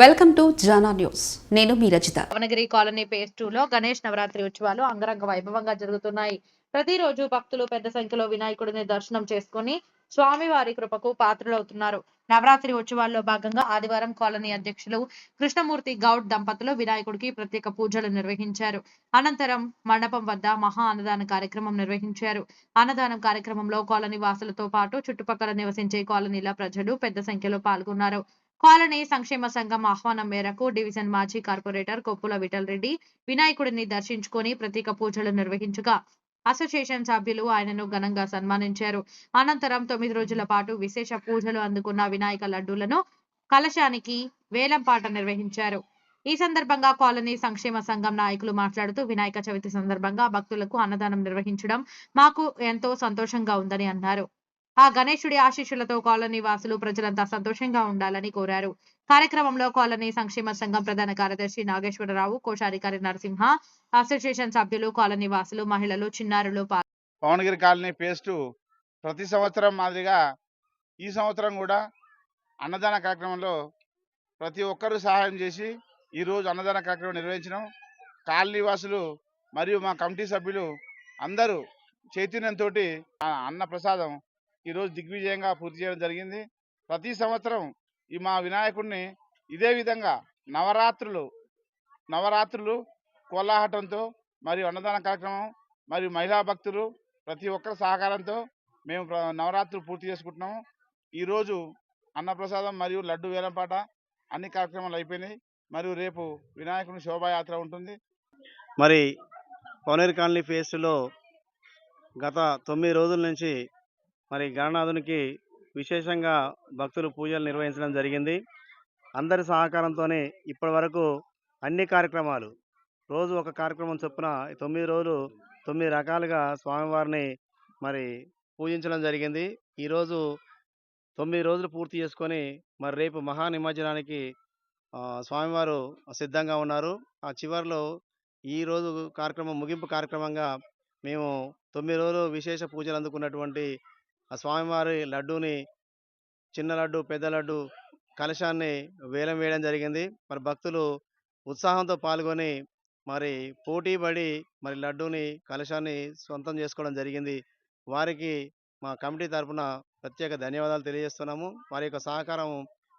Welcome to Jana news. నేను మీ Rachita. Bhavanagiri colony phase two లో గణేష్ నవరాత్రి ఉత్సవాలు అంగరంగ వైభవంగా జరుగుతున్నాయి. ప్రతిరోజు భక్తులు పెద్ద సంఖ్యలో వినాయకుడిని దర్శనం చేసుకుని స్వామివారి కృపకు పాత్రలవుతున్నారు. నవరాత్రి ఉత్సవాల్లో భాగంగా ఆదివారం కాలనీ అధ్యక్షులు కృష్ణమూర్తి గౌడ్ దంపతులు వినాయకుడికి ప్రత్యేక పూజలు నిర్వహించారు. అనంతరం మండపం వద్ద మహా అన్నదాన కార్యక్రమం నిర్వహించారు. అన్నదానం కార్యక్రమంలో కాలనీ వాసులతో పాటు చుట్టుపక్కల నివసించే కాలనీల ప్రజలు పెద్ద సంఖ్యలో పాల్గొన్నారు. కాలనీ సంక్షేమ సంఘం ఆహ్వానం మేరకు డివిజన్ మాజీ కార్పొరేటర్ కొప్పుల విఠల్ రెడ్డి వినాయకుడిని దర్శించుకొని ప్రత్యేక పూజలు నిర్వహించగా అసోసియేషన్ సభ్యులు ఆయనను ఘనంగా సన్మానించారు. అనంతరం తొమ్మిది రోజుల పాటు విశేష పూజలు అందుకున్న వినాయక లడ్డూలను కలశానికి వేలంపాట నిర్వహించారు. ఈ సందర్భంగా కాలనీ సంక్షేమ సంఘం నాయకులు మాట్లాడుతూ వినాయక చవితి సందర్భంగా భక్తులకు అన్నదానం నిర్వహించడం మాకు ఎంతో సంతోషంగా ఉందని అన్నారు. ఆ గణేశుడి ఆశీస్సులతో కాలనీ వాసులు ప్రజలంతా సంతోషంగా ఉండాలని కోరారు. కార్యక్రమంలో కాలనీ సంక్షేమ సంఘం ప్రధాన కార్యదర్శి నాగేశ్వరరావు కోశాధికారి నరసింహ అసోసియేషన్ సభ్యులు కాలనీ వాసులు మహిళలు చిన్నారులు పవనగిరి కాలనీ పేస్టు ప్రతి సంవత్సరం మాదిరిగా ఈ సంవత్సరం కూడా అన్నదాన కార్యక్రమంలో ప్రతి ఒక్కరూ సహాయం చేసి ఈరోజు అన్నదాన కార్యక్రమం నిర్వహించడం కాలనీ వాసులు మరియు మా కమిటీ సభ్యులు అందరూ చైతన్యంతో అన్న ప్రసాదం ఈరోజు దిగ్విజయంగా పూర్తి చేయడం జరిగింది. ప్రతి సంవత్సరం ఈ మా వినాయకుడిని ఇదే విధంగా నవరాత్రులు నవరాత్రులు కోలాహటంతో మరియు అన్నదాన కార్యక్రమం మరియు మహిళా భక్తులు ప్రతి ఒక్కరి సహకారంతో మేము నవరాత్రులు పూర్తి చేసుకుంటున్నాము. ఈరోజు అన్నప్రసాదం మరియు లడ్డు వేలంపాట అన్ని కార్యక్రమాలు అయిపోయినాయి. మరియు రేపు వినాయకుని శోభాయాత్ర ఉంటుంది. మరి పవనీర్ కాలనీ ఫేస్లో గత తొమ్మిది రోజుల నుంచి మరి గణనాథునికి విశేషంగా భక్తులు పూజలు నిర్వహించడం జరిగింది. అందరి సహకారంతోనే ఇప్పటి వరకు అన్ని కార్యక్రమాలు రోజు ఒక కార్యక్రమం చొప్పున తొమ్మిది రోజులు తొమ్మిది రకాలుగా స్వామివారిని మరి పూజించడం జరిగింది. ఈరోజు తొమ్మిది రోజులు పూర్తి చేసుకొని మరి రేపు మహా నిమజ్జనానికి స్వామివారు సిద్ధంగా ఉన్నారు. ఆ చివరిలో ఈ రోజు కార్యక్రమం ముగింపు కార్యక్రమంగా మేము తొమ్మిది రోజులు విశేష పూజలు అందుకున్నటువంటి ఆ స్వామివారి లడ్డూని చిన్న లడ్డు పెద్ద లడ్డు కలశాన్ని వేలం వేయడం జరిగింది. మరి భక్తులు ఉత్సాహంతో పాల్గొని మరి పోటీ పడి మరి లడ్డూని కలశాన్ని సొంతం చేసుకోవడం జరిగింది. వారికి మా కమిటీ తరపున ప్రత్యేక ధన్యవాదాలు తెలియజేస్తున్నాము. వారి యొక్క సహకారం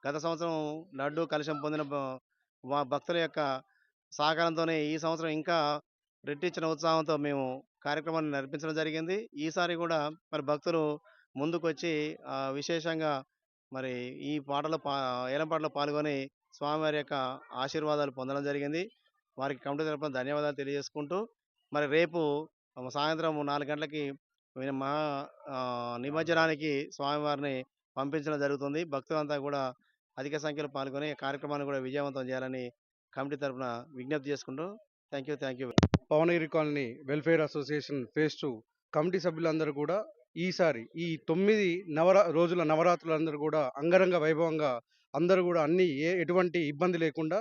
గత సంవత్సరం లడ్డు కలశం పొందిన భక్తుల యొక్క సహకారంతోనే ఈ సంవత్సరం ఇంకా రెట్టించిన ఉత్సాహంతో మేము కార్యక్రమాన్ని నడిపించడం జరిగింది. ఈసారి కూడా మరి భక్తులు ముందుకొచ్చి విశేషంగా మరి ఈ పాటలో పా ఏలంపాటలో పాల్గొని స్వామివారి యొక్క ఆశీర్వాదాలు పొందడం జరిగింది. వారికి కమిటీ తరపున ధన్యవాదాలు తెలియజేసుకుంటూ మరి రేపు సాయంత్రం నాలుగు గంటలకి మా మహా నిమజ్జనానికి స్వామివారిని పంపించడం జరుగుతుంది. భక్తులంతా కూడా అధిక సంఖ్యలో పాల్గొని కార్యక్రమాన్ని కూడా విజయవంతం చేయాలని కమిటీ తరపున విజ్ఞప్తి చేసుకుంటూ thank you thank you Pavanagiri colony welfare association phase two committee సభ్యులందరూ కూడా ఈసారి ఈ తొమ్మిది నవరా రోజుల నవరాత్రులందరూ కూడా అంగరంగ వైభవంగా అందరూ కూడా అన్ని ఏ ఎటువంటి ఇబ్బంది లేకుండా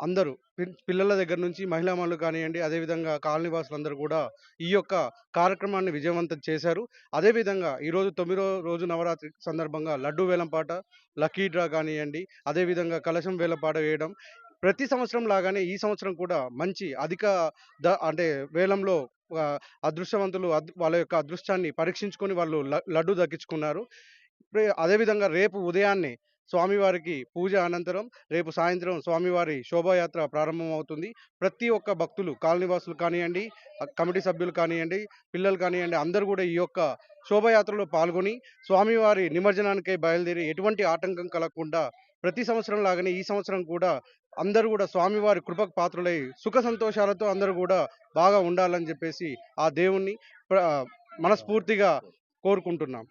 అందరూ పి- పిల్లల దగ్గర నుంచి మహిళామణులు కానివ్వండి అదేవిధంగా కాలనీ వాసులందరూ కూడా ఈ యొక్క కార్యక్రమాన్ని విజయవంతం చేశారు. అదేవిధంగా ఈరోజు తొమ్మిదో రోజు నవరాత్రి సందర్భంగా లడ్డు వేలంపాట లక్కీ డ్రా కానివ్వండి అదేవిధంగా కలశం వేలంపాట వేయడం. ప్రతి సంవత్సరం లాగానే ఈ సంవత్సరం కూడా మంచి అధిక ద అంటే వేలంలో అదృష్టవంతులు వాళ్ళ యొక్క అదృష్టాన్ని పరీక్షించుకొని వాళ్ళు ల- లడ్డు దక్కించుకున్నారు. అదేవిధంగా రేపు ఉదయాన్నే స్వామివారికి పూజ అనంతరం రేపు సాయంత్రం స్వామివారి శోభాయాత్ర ప్రారంభమవుతుంది. ప్రతి ఒక్క భక్తులు కాలనీవాసులు కానివ్వండి కమిటీ సభ్యులు కానివ్వండి పిల్లలు కానివ్వండి అందరూ కూడా ఈ యొక్క శోభాయాత్రలో పాల్గొని స్వామివారి నిమజ్జనానికై బయలుదేరి ఎటువంటి ఆటంకం కలగకుండా ప్రతి సంవత్సరం లాగానే ఈ సంవత్సరం కూడా అందరూ కూడా స్వామివారి కృపకు పాత్రులై సుఖ సంతోషాలతో అందరూ కూడా బాగా ఉండాలని చెప్పేసి ఆ దేవుణ్ణి మనస్ఫూర్తిగా కోరుకుంటున్నాం.